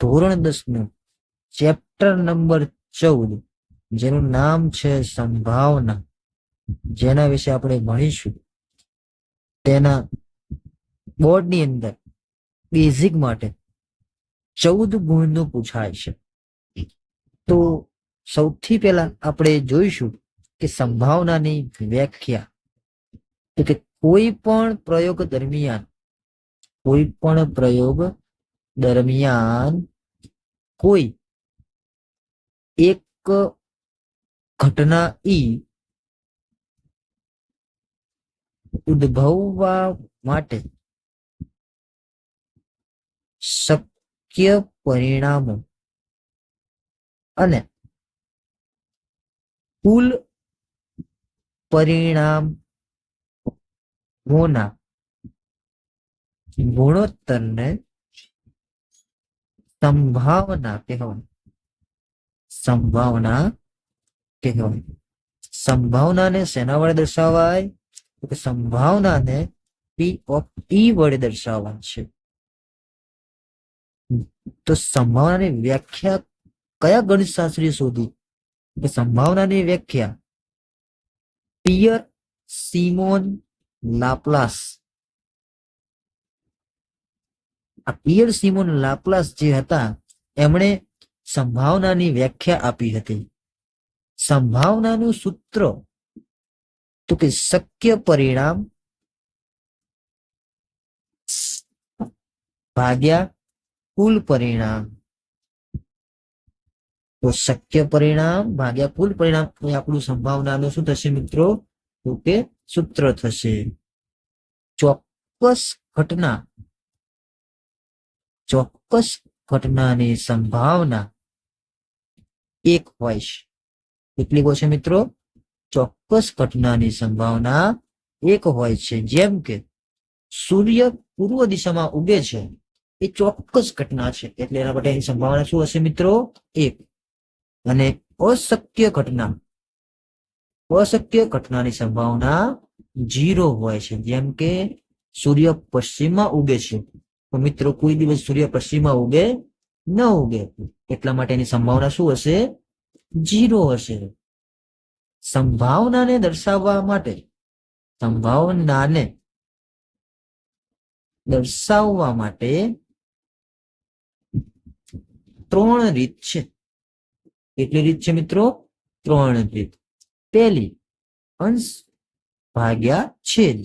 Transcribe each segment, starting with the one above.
ધોરણ દસનું chapter number ચૌદ, જેનું નામ છે સંભાવના. જેના વિશે આપણે ભણીશું. તેના બોર્ડની અંદર બેઝિક માટે ચૌદ ગુણનું પૂછાય છે. તો સૌથી પહેલા આપણે જોઈશું કે સંભાવનાની વ્યાખ્યા, તો કે કોઈ પણ પ્રયોગ દરમિયાન, કોઈ પણ પ્રયોગ દરમિયાન કોઈ એક ઘટના ઈ ઉદ્ભવવા માટે શક્ય પરિણામો અને કુલ પરિણામોના ગુણોત્તરને સંભાવના કહેવાય. સંભાવના કહેવાય. સંભાવનાને શેના વડે દર્શાવાય? તો કે સંભાવનાને પી ઓફ ઈ વડે દર્શાવવા છે. તો સંભાવનાની વ્યાખ્યા કયા ગણિતશાસ્ત્રીએ શોધી? કે સંભાવનાની વ્યાખ્યા પિયર સિમોન લાપ્લાસ આ પિયર સિમોન લાપ્લાસ જે હતા, એમણે સંભાવનાની વ્યાખ્યા આપી હતી. સંભાવનાનું સૂત્ર તો કે શક્ય પરિણામ ભાગ્યા કુલ પરિણામ. તો શક્ય પરિણામ ભાગ્યા કુલ પરિણામ આપણું સંભાવનાનું શું થશે મિત્રો? તો કે સૂત્ર થશે. ચોક્કસ ઘટના ચોક્કસ ઘટનાની સંભાવના એક હોય છે. કેટલી હોય છે મિત્રો? ચોક્કસ ઘટનાની સંભાવના એક હોય છે. જેમ કે સૂર્ય પૂર્વ દિશામાં ઉગે છે. એ ચોક્કસ ઘટના છે. એટલે એના માટે એની સંભાવના શું હશે મિત્રો? એક. અને અશક્ય ઘટના. અશક્ય ઘટનાની સંભાવના જીરો હોય છે. જેમ કે સૂર્ય પશ્ચિમમાં ઉગે છે. તો મિત્રો, કોઈ દિવસ સૂર્ય પશ્ચિમમાં ઉગે ન ઉગે. એટલા માટે એની સંભાવના શું હશે? જીરો હશે. સંભાવનાને દર્શાવવા માટે, સંભાવનાને દર્શાવવા માટે ત્રણ રીત છે. કેટલી રીત છે મિત્રો? ત્રણ રીત. પહેલી, અંશ ભાગ્યા છેદ.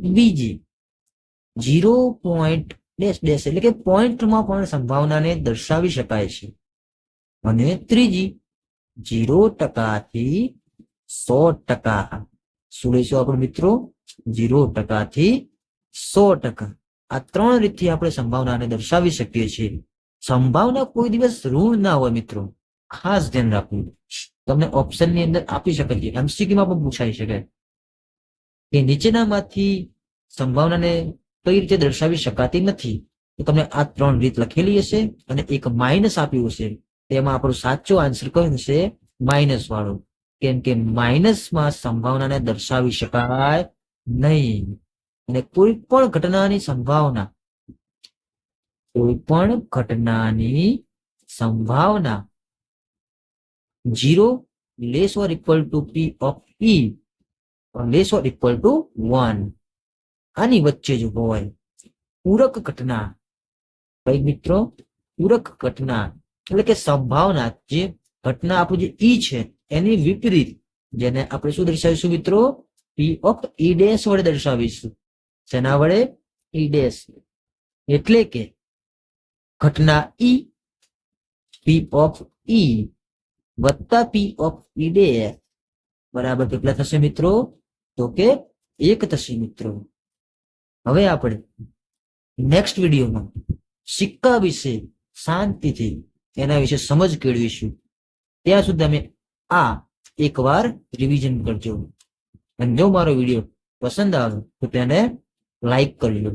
બીજી જીરો પોઈન્ટ ડેશ ડેશ એટલે કે પોઈન્ટમાં પણ સંભાવનાને દર્શાવી શકાય છે. અને ત્રીજી જીરો ટકાથી સો ટકા. શું લઈશું આપણે મિત્રો? જીરો ટકાથી સો ટકા. આ ત્રણ રીતથી આપણે સંભાવનાને દર્શાવી શકીએ છીએ. સંભાવના કોઈ દિવસ ઋણ ના હોય મિત્રો. ખાસ ધ્યાન રાખવું. તમને ઓપ્શનની અંદર આપી શકે છે એમસીક્યુમાં પણ પૂછાઈ શકે. કે નીચેનામાંથી સંભાવનાને કઈ રીતે દર્શાવી શકાતી નથી. તો તમને આ ત્રણ રીત લખેલી હશે અને એક માઇનસ આપ્યું હશે. તેમાં આપણો સાચો આન્સર કયો હશે? માઇનસ વાળો. કેમ કે માઇનસમાં સંભાવનાને દર્શાવી શકાય નહીં. અને કોઈ પણ ઘટનાની સંભાવના, કોઈ પણ ઘટનાની સંભાવના zero less or equal to P of E less or equal to one આની વચ્ચે જ હોય. પૂરક ઘટના. કઈ મિત્રો પૂરક ઘટના. એટલે કે સંભાવના જે ઘટના આપણું જે ઈ છે, એની વિપરીત જેને આપણે શું દર્શાવીશું મિત્રો? પી ઓફ ઈ ડેશ વડે દર્શાવીશું. જેના વડે? ઈ ડેશ એટલે કે ઘટના ઈ પી ઓફ ઈ વત્તા પી ઓફ ઈ ડેશ બરાબર કેટલા થશે મિત્રો? તો કે એક થશે મિત્રો. હવે આપણે નેક્સ્ટ વિડીયોમાં સિક્કા વિશે શાંતિથી એના વિશે સમજ કેળવીશું. ત્યાં સુધી તમે આ એકવાર રિવિઝન કરજો. અને જો મારો વીડિયો પસંદ આવે તો તેને લાઈક કરજો